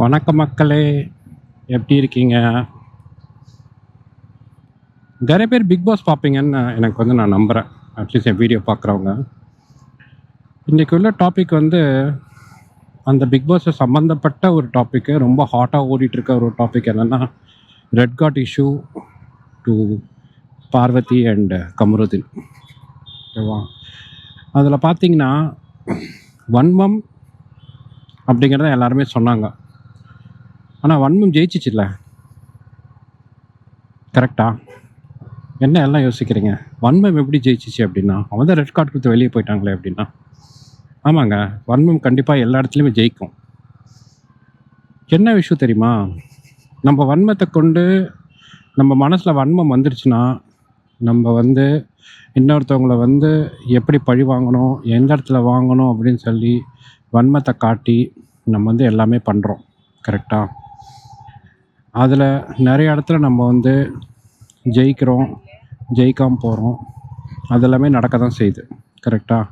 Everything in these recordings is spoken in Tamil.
வணக்க மக்களே எப்படி இருக்கீங்க? நிறைய பேர் பிக் பாஸ் பார்ப்பீங்கன்னு எனக்கு வந்து நான் நம்புகிறேன் அட்லீஸ்ட் என் வீடியோ பார்க்குறவங்க. இன்றைக்கி உள்ள டாபிக் வந்து அந்த பிக் பாஸை சம்மந்தப்பட்ட ஒரு டாப்பிக்கு ரொம்ப ஹாட்டாக ஓடிட்டுருக்க ஒரு டாபிக் என்னென்னா red card issue to Parvathy and Kamaruddin ஓகேவா? அதில் பார்த்தீங்கன்னா வன்மம் அப்படிங்கிறத எல்லாருமே சொன்னாங்க. ஆனால் வன்மம் ஜெயிச்சிச்சுல்ல? கரெக்டா என்ன எல்லாம் யோசிக்கிறீங்க? வன்மம் எப்படி ஜெயிச்சிச்சு அப்படின்னா அவன் தான் ரெட் கார்டு கொடுத்து வெளியே போயிட்டாங்களே அப்படின்னா. ஆமாங்க. வன்மம் கண்டிப்பாக எல்லா இடத்துலையுமே ஜெயிக்கும். என்ன விஷயம் தெரியுமா? நம்ம வன்மத்தை கொண்டு நம்ம மனசில் வன்மம் வந்துருச்சுன்னா நம்ம வந்து இன்னொருத்தவங்களை வந்து எப்படி பழி வாங்கணும் எந்த இடத்துல வாங்கணும் அப்படின்னு சொல்லி வன்மத்தை காட்டி நம்ம வந்து எல்லாமே பண்ணுறோம் கரெக்டாக அதில் நிறைய இடத்துல நம்ம வந்து ஜெயிக்கிறோம் ஜெயிக்காமல் போகிறோம் அதெல்லாமே நடக்க தான் செய்யுது கரெக்டாக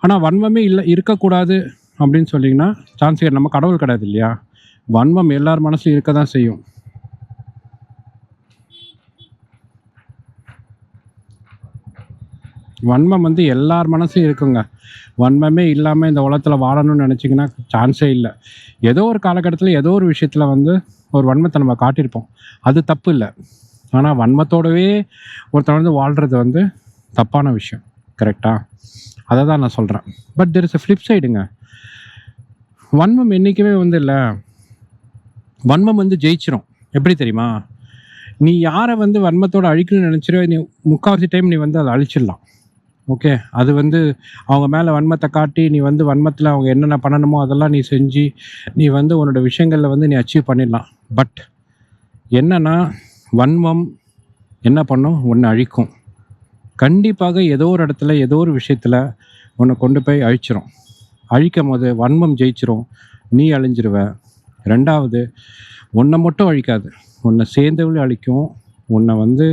ஆனால் வன்மமே இல்லை இருக்கக்கூடாது அப்படின்னு சொன்னிங்கன்னா சான்ஸ் நம்ம கடவுள் கிடையாது இல்லையா? வன்மம் எல்லார் மனசும் இருக்க தான் செய்யும். வன்மம் வந்து எல்லார் மனசும் இருக்குங்க. வன்மமே இல்லாமல் இந்த உலகத்தில் வாழணும்னு நினச்சிங்கன்னா சான்ஸே இல்லை. ஏதோ ஒரு காலகட்டத்தில் ஏதோ ஒரு விஷயத்தில் வந்து ஒரு வன்மத்தை நம்ம காட்டியிருப்போம். அது தப்பு இல்லை. ஆனால் வன்மத்தோடவே ஒருத்தன் வந்து வாழ்கிறது வந்து தப்பான விஷயம். கரெக்டாக அதை தான் நான் சொல்கிறேன் but there is a flip சைடுங்க வன்மம் என்றைக்குமே வந்து இல்லை. வன்மம் வந்து ஜெயிச்சிரும். எப்படி தெரியுமா? நீ யாரை வந்து வன்மத்தோடு அழிக்கணும்னு நினச்சிரோ நீ முக்கால்வாசி டைம் நீ வந்து அதை அழிச்சிடலாம். ஓகே அது வந்து அவங்க மேலே வன்மத்தை காட்டி நீ வந்து வன்மத்தில் அவங்க என்னென்ன பண்ணணுமோ அதெல்லாம் நீ செஞ்சு நீ வந்து உன்னோட விஷயங்களில் வந்து நீ அச்சீவ் பண்ணிடலாம். பட் என்னன்னா வன்மம் என்ன பண்ணும்? ஒன்று அழிக்கும். கண்டிப்பாக ஏதோ ஒரு இடத்துல ஏதோ ஒரு விஷயத்தில் உன்னை கொண்டு போய் அழிச்சிரும். அழிக்கும் போது வன்மம் ஜெயிச்சிரும். நீ அழிஞ்சிருவ. ரெண்டாவது உன்னை மட்டும் அழிக்காது. உன்னை சேர்ந்தவளையும் அழிக்கும். உன்னை வந்து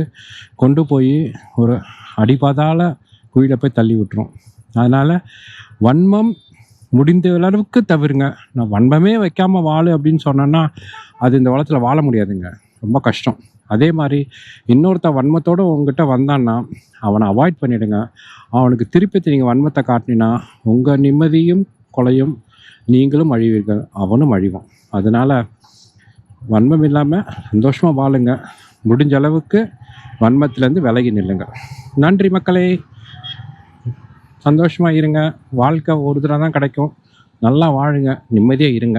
கொண்டு போய் ஒரு அடிபாதால குழியில் போய் தள்ளி விட்டுரும். அதனால் வன்மம் முடிந்த அளவுக்கு தவிருங்க. நான் வன்மமே வைக்காமல் வாழு அப்படின்னு சொன்னேன்னா அது இந்த உலகத்தில் வாழ முடியாதுங்க. ரொம்ப கஷ்டம். அதே மாதிரி இன்னொருத்த வன்மத்தோடு உங்ககிட்ட வந்தான்னா அவனை அவாய்ட் பண்ணிவிடுங்க அவனுக்கு திருப்பி நீங்கள் வன்மத்தை காட்டினா உங்கள் நிம்மதியும் கொலையும் நீங்களும் அழிவீர்கள். அவனும் அழிவான். அதனால் வன்மம் இல்லாமல் சந்தோஷமாக வாழுங்க. முடிஞ்ச அளவுக்கு வன்மத்திலேருந்து விலகி நில்லுங்க. நன்றி மக்களே. சந்தோஷமாக இருங்க. வாழ்க்கை ஒரு தடவை தான் கிடைக்கும். நல்லா வாழுங்க. நிம்மதியாக இருங்க.